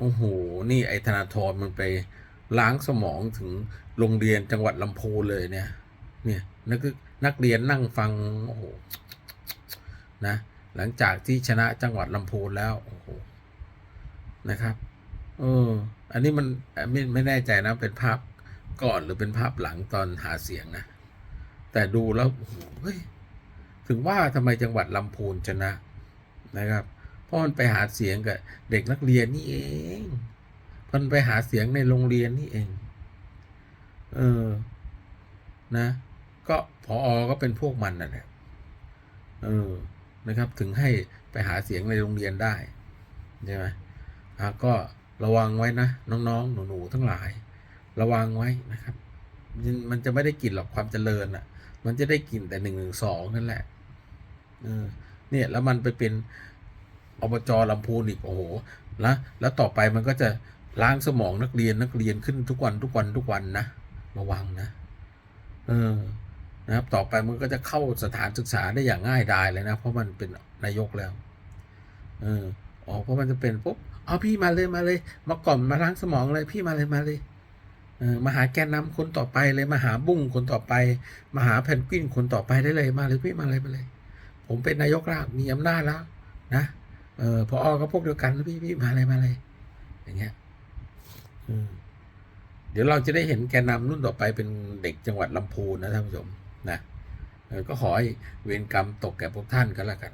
โอ้โห นี่ไอ้ธนาธรมันไปล้างสมองถึงโรงเรียนจังหวัดลำพูนเลยเนี่ย เนี่ยนักนักเรียนนั่งฟัง โอ้โห นะ หลังจากที่ชนะจังหวัดลำพูนแล้ว โอ้โห นะครับ เออ อันนี้มันไม่ไม่แน่ใจนะ เป็นภาพก่อนหรือเป็นภาพหลังตอนหาเสียงนะ แต่ดูแล้วโอ้โหเฮ้ย ถึงว่าทำไมจังหวัดลำพูนชนะนะครับ เพราะมันไปหาเสียงกับเด็กนักเรียนนี่เองมันไปหาเสียงในโรงเรียนนี่เอง เออ นะ ก็พออก็เป็นพวกมันนั่นแหละ เออ นะครับ ถึงให้ไปหาเสียงในโรงเรียนได้ ใช่ไหมอะก็ระวังไว้นะ น้องๆ หนูๆ ทั้งหลาย ระวังไว้นะครับ มันจะไม่ได้กลิ่นหรอกความเจริญอะ มันจะได้กลิ่นแต่หนึ่งหนึ่งสองนั่นแหละ เออ เนี่ย แล้วมันไปเป็น อบจลำพูนอีกโอ้โหแล้วแล้วต่อไปมันก็จะล้างสมองนักเรียนนักเรียนขึ้นทุกวันทุกวันทุกวันนะระวังนะ เออนะครับ ต่อไปมันก็จะเข้าสถานศึกษาได้อย่างง่ายดายเลยนะ เพราะมันเป็นนายกแล้ว เอออ๋อเพราะมันจะเป็นปุ๊บเอาพี่มาเลยมาเลย มาก่อนมาล้างสมองเลยพี่มาเลยมาเลยเออมาหาแกนนำคนต่อไปเลยมาหาบุ้งคนต่อไป มาหาแพนกวินคนต่อไปได้เลยมาเลยพี่มาเลยมาเลย ผมเป็นนายกแล้วมีอำนาจแล้วนะ เออพออก็พวกเดียวกันพี่พี่มาเลยมาเลยอย่างเงี้ยเดี๋ยวเราจะได้เห็นแกนนำรุ่นต่อไปเป็นเด็กจังหวัดลำพูนนะท่านผู้ชมนะก็ขอให้เวรกรรมตกแก่พวกท่านก็แล้วกัน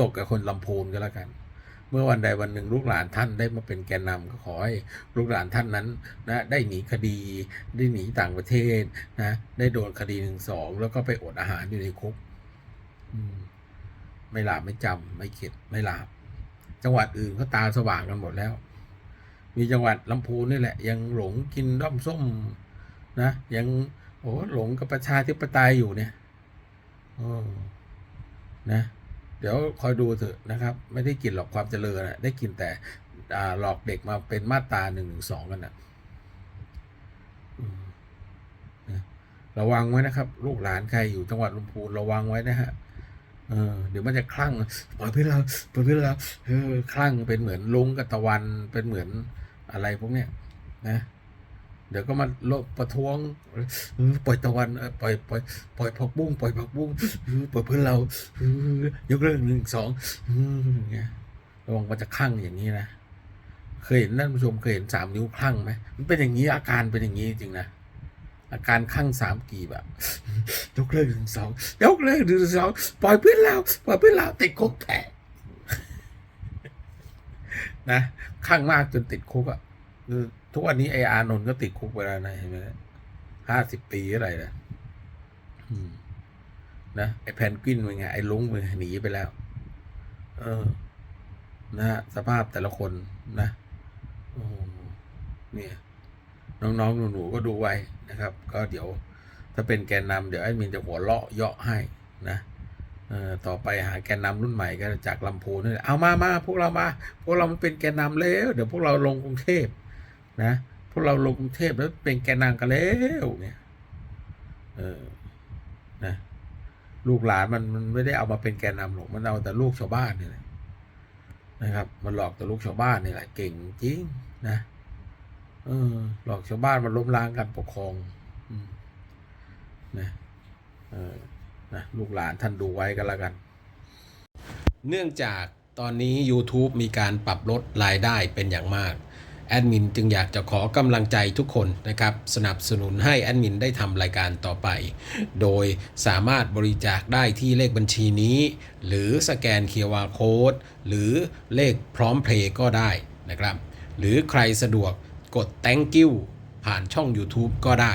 ตกแก่คนลำพูนก็แล้วกัน เมื่อวันใดวันหนึ่งลูกหลานท่านได้มาเป็นแกนนำก็ขอให้ลูกหลานท่านนั้นนะได้หนีคดีได้หนีต่างประเทศนะ ได้โดนคดีหนึ่งสองแล้วก็ไปอดอาหารอยู่ในคุก อืม ไม่หลาบไม่จำไม่เข็ดไม่หลาบจังหวัดอื่นเขาตาสว่างกันหมดแล้ว มีจังหวัดลำพูนนี่แหละ ยังหลงกินด้อมส้มนะยังโอ้หลงกับประชาธิปไตยอยู่เนี่ยโอ้นะ เดี๋ยวคอยดูเถอะนะครับ ไม่ได้กินหรอกความเจริญนะได้กินแต่หลอกเด็กมาเป็นมาตราหนึ่งหนึ่งสองกันนะอืมนะระวังไว้นะครับ ลูกหลานใครอยู่จังหวัดลำพูนระวังไว้นะฮะ เออเดี๋ยวมันจะคลั่งปล่อยเพื่อนเราปล่อยเพื่อนเราเออคลั่งเป็นเหมือนลุงกับตะวันเป็นเหมือนอะไรพวกเนี้ยนะเดี๋ยวก็มาลบประท้วงปล่อยตะวันปล่อยปล่อยปล่อยผักบุ้งปล่อยผักบุ้งเปล่อยเพื่อนเรายกเลิกหนึ่งสองเอย่างเงี้ยระวังมันจะคลั่งอย่างนี้นะเคยเห็นท่านผู้ชมเคยเห็นสามนิ้วคลั่งไหมมันเป็นอย่างนี้อาการเป็นอย่างนี้จริงนะอาการคลั่งสามกีบอะ ยกเลิกหนึ่งสองยกเลิกหนึ่งสองปล่อยเพื่อนเราปล่อยเพื่อนเราติดคุกแทะนะคลั่งมากจนติดคุกอะคือทุกวันนี้ไออานนท์ก็ติดคุกไปแล้วนะเห็นไหมห้าสิบปีอะไรนะนะไอแพนกวินเป็นไงไอลุงเป็นไงหนีไปแล้ว เออ นะฮะสภาพแต่ละคนนะโอ้โหเนี่ย น้องๆหนูๆก็ดูไว้นะครับ ก็เดี๋ยว ถ้าเป็นแกนนำเดี๋ยวไอ้มินจะหัวเราะเยาะให้นะต่อไปหาแกนนำรุ่นใหม่ก็จากลำพูนนี่แหละเอามามาพวกเรามา พวกเรามันเป็นแกนนำแล้ว เดี๋ยวพวกเราลงกรุงเทพนะ พวกเราลงกรุงเทพแล้วเป็นแกนนำกันแล้วเนี่ยเออนะลูกหลานมันมันไม่ได้เอามาเป็นแกนนำหรอกมันเอาแต่ลูกชาวบ้านนี่แหละนะครับ มันหลอกแต่ลูกชาวบ้านนี่แหละเก่งจริงนะเออหลอกชาวบ้านมันล้มล้างการปกครอง อืม นะเออนะลูกหลานท่านดูไว้กันแล้วกัน เนื่องจากตอนนี้ YouTube มีการปรับลดรายได้เป็นอย่างมากแอดมินจึงอยากจะขอกำลังใจทุกคนนะครับ สนับสนุนให้แอดมินได้ทำรายการต่อไป โดยสามารถบริจาคได้ที่เลขบัญชีนี้ หรือสแกน QR Code หรือเลขพร้อมเพลย์ก็ได้นะครับ หรือใครสะดวกกด thank you ผ่านช่อง YouTube ก็ได้